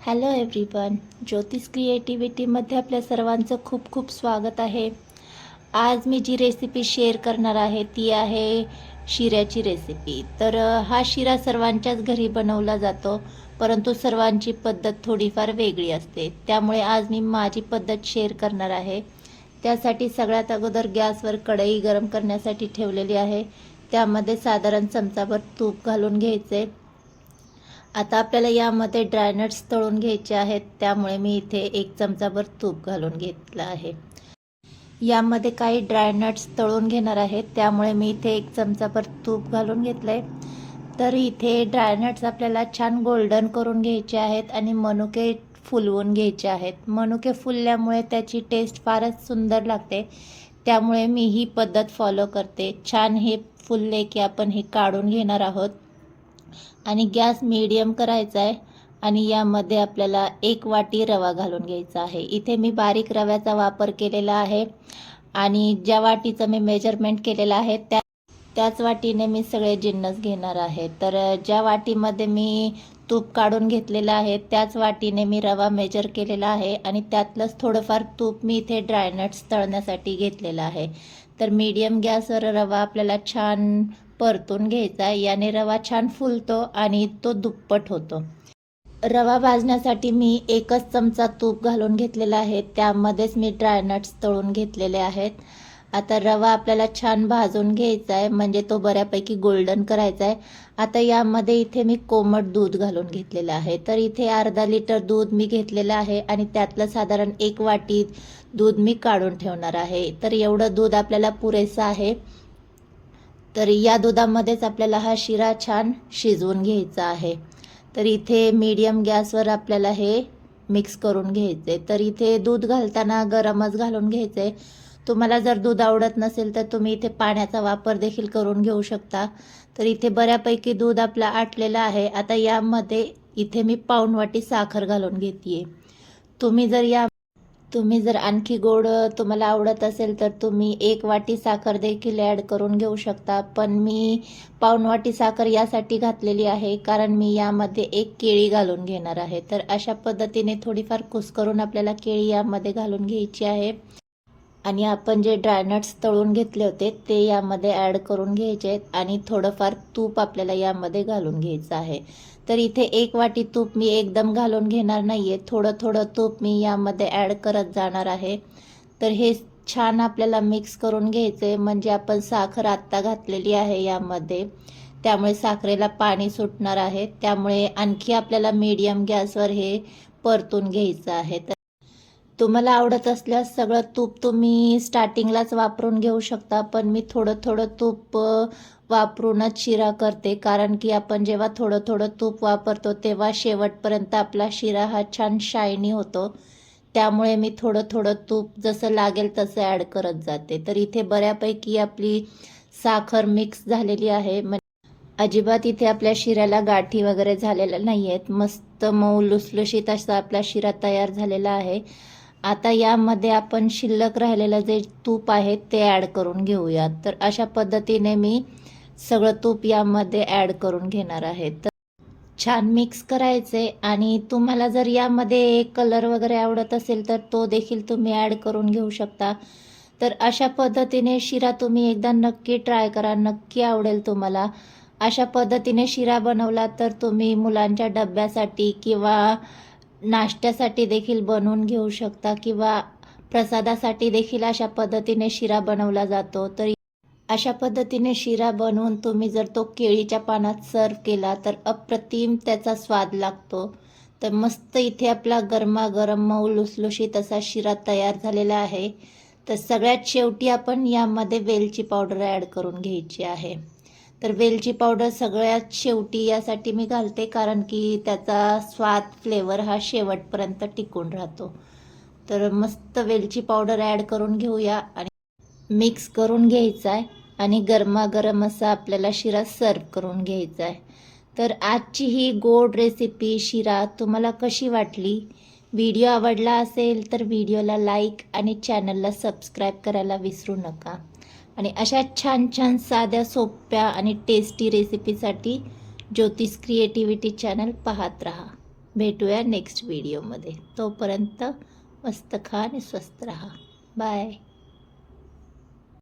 Hello everyone ज्योतिष क्रिएटिव्हिटीमध्ये आपल्या सर्वांचं खूप खूप स्वागत आहे. आज मी जी रेसिपी शेअर करणार आहे ती आहे शिऱ्याची रेसिपी तर हा शिरा सर्वांच्याच घरी बनवला जातो परंतु सर्वांची पद्धत थोडीफार वेगळी असते. त्यामुळे आज मी माझी पद्धत शेअर करणार आहे. त्यासाठी सगळ्यात अगोदर गॅसवर कढई गरम करण्यासाठी ठेवलेली आहे. त्यामध्ये साधारण चमचाभर तूप घालून घ्यायचे. आता आपल्याला यामध्ये ड्रायनट्स तळून घ्यायचे आहेत. त्यामुळे मी इथे एक चमचाभर तूप घालून घेतलं आहे. यामध्ये काही ड्रायनट्स तळून घेणार आहेत त्यामुळे मी इथे एक चमचाभर तूप घालून घेतलं आहे तर इथे ड्रायनट्स आपल्याला छान गोल्डन करून घ्यायचे आहेत आणि मनुके फुलवून घ्यायचे आहेत. मनुके फुलल्यामुळे त्याची टेस्ट फारच सुंदर लागते. त्यामुळे मी ही पद्धत फॉलो करते. छान हे फुलले की आपण हे काढून घेणार आहोत. आणि गॅस मीडियम करायचा आहे. आणि यामध्ये आपल्याला एक वाटी रवा घालून घ्यायचा आहे. इथे मी बारीक रव्याचा वापर केलेला आहे. आणि ज्या वाटीचं मी मेजरमेंट केलेलं आहे त्या त्याच वाटीने मी सगळे जिन्नस घेणार आहे. तर ज्या वाटीमध्ये मी तूप काढून घेतलेलं आहे त्याच वाटीने मी रवा मेजर केलेला आहे. आणि त्यातलंच थोडंफार तूप मी इथे ड्रायनट्स तळण्यासाठी घेतलेलं आहे. तर मीडियम गॅसवर रवा आपल्याला छान परतून घ्यायचा. आहे याने रवा छान फुलतो आणि तो दुप्पट होतो. रवा भाजण्यासाठी मी एकच चमचा तूप घालून घेतलेला आहे. त्यामध्येच मी ड्रायनट्स तळून घेतलेले आहेत. आता रवा आपल्याला छान भाजून घ्यायचा आहे म्हणजे तो बऱ्यापैकी गोल्डन करायचा आहे आता यामध्ये इथे मी कोमट दूध घालून घेतलेलं आहे. तर इथे अर्धा लिटर दूध मी घेतलेलं आहे आणि त्यातलं साधारण एक वाटी दूध मी काढून ठेवणार आहे. तर एवढं दूध आपल्याला पुरेसं आहे. तर या दुधामध्येच आपल्याला हा शिरा छान शिजवून घ्यायचा आहे. तर इथे मीडियम गॅसवर आपल्याला हे मिक्स करून घ्यायचे. तर इथे दूध घालताना गरमच घालून घ्यायचे. तुम्हाला जर दूध आवडत नसेल तर तुम्ही इथे पाण्याचा वापर देखील करून घेऊ शकता. तर इथे बऱ्यापैकी दूध आपलं आटलेलं आहे. आता यामध्ये इथे मी पाऊण वाटी साखर घालून घेते तुम्ही जर या तुम्ही जर आणखी गोड तुम्हाला आवडत असेल तर तुम्ही एक वाटी साखर देखील ॲड करून घेऊ शकता. पण मी पाऊण वाटी साखर यासाठी घातलेली आहे कारण मी यामध्ये एक केळी घालून घेणार आहे. तर अशा पद्धतीने थोडीफार कुस्करून आपल्याला केळी यामध्ये घालून घ्यायची आहे. आणि आपण जे ड्रायनट्स तळून घेतले होते ते यामध्ये ॲड करून घ्यायचे आहेत. आणि थोडंफार तूप आपल्याला यामध्ये घालून घ्यायचं आहे. तर इथे एक वाटी तूप मी एकदम घालून घेणार नाही आहे थोडं थोडं तूप मी यामध्ये ॲड करत जाणार आहे. तर हे छान आपल्याला मिक्स करून घ्यायचं आहे म्हणजे आपण साखर आत्ता घातलेली आहे यामध्ये. त्यामुळे साखरेला पाणी सुटणार आहे. त्यामुळे आणखी आपल्याला मीडियम गॅसवर हे परतून घ्यायचं आहे. तर तुम्हाला आवडत असल्यास सगळं तूप तुम्ही स्टार्टिंगलाच वापरून घेऊ शकता. पण मी थोडं थोडं तूप वापरूनच शिरा करते. कारण की आपण जेव्हा थोडं थोडं तूप वापरतो तेव्हा शेवटपर्यंत आपला शिरा हा छान शायनी होतो. त्यामुळे मी थोडं थोडं तूप जसं लागेल तसं ॲड करत जाते. तर इथे बऱ्यापैकी आपली साखर मिक्स झालेली आहे. म्हणजे अजिबात इथे आपल्या शिऱ्याला गाठी वगैरे झालेल्या नाही आहेत मस्त मऊ लुसलुशीत असा आपला शिरा तयार झालेला आहे. आता यामध्ये आपण शिल्लक राहिलेलं जे तूप आहे ते ॲड करून घेऊयात. तर अशा पद्धतीने मी सगळं तूप यामध्ये ॲड करून घेणार आहे. तर छान मिक्स करायचे आणि तुम्हाला जर यामध्ये कलर वगैरे आवडत असेल तर तो देखील तुम्ही ॲड करून घेऊ शकता. तर अशा पद्धतीने शिरा तुम्ही एकदा नक्की ट्राय करा नक्की आवडेल तुम्हाला. अशा पद्धतीने शिरा बनवला तर तुम्ही मुलांच्या डब्यासाठी किंवा नाश्त्यासाठी देखील बनवून घेऊ शकता किंवा प्रसादासाठी देखील अशा पद्धतीने शिरा बनवला जातो. तर अशा पद्धतीने शिरा बनवून तुम्ही जर तो केळीच्या पानात सर्व केला तर अप्रतिम त्याचा स्वाद लागतो. तर मस्त इथे आपला गरमागरम मऊ लुसलुशीत असा शिरा तयार झालेला आहे. तर सगळ्यात शेवटी आपण यामध्ये वेलची पावडर ॲड करून घ्यायची आहे. तर वेलची पावडर सगळ्यात शेवटी यासाठी मी घालते कारण की त्याचा स्वाद फ्लेवर हा शेवटपर्यंत टिकून राहतो. तर मस्त वेलची पावडर ॲड करून घेऊया आणि मिक्स करून घ्यायचा आहे. आणि गरमागरम असा आपल्याला शिरा सर्व करून घ्यायचा आहे. तर आजची ही गोड रेसिपी शिरा तुम्हाला कशी वाटली? व्हिडिओ आवडला असेल तर व्हिडिओला लाईक आणि चॅनलला सबस्क्राईब करायला विसरू नका. आणि अशा छान छान साध्या सोप्या आणि टेस्टी रेसिपीसाठी ज्योतिष क्रिएटिव्हिटी चॅनल पाहत राहा. भेटूया नेक्स्ट व्हिडिओमध्ये तोपर्यंत मस्त खा आणि स्वस्त राहा. बाय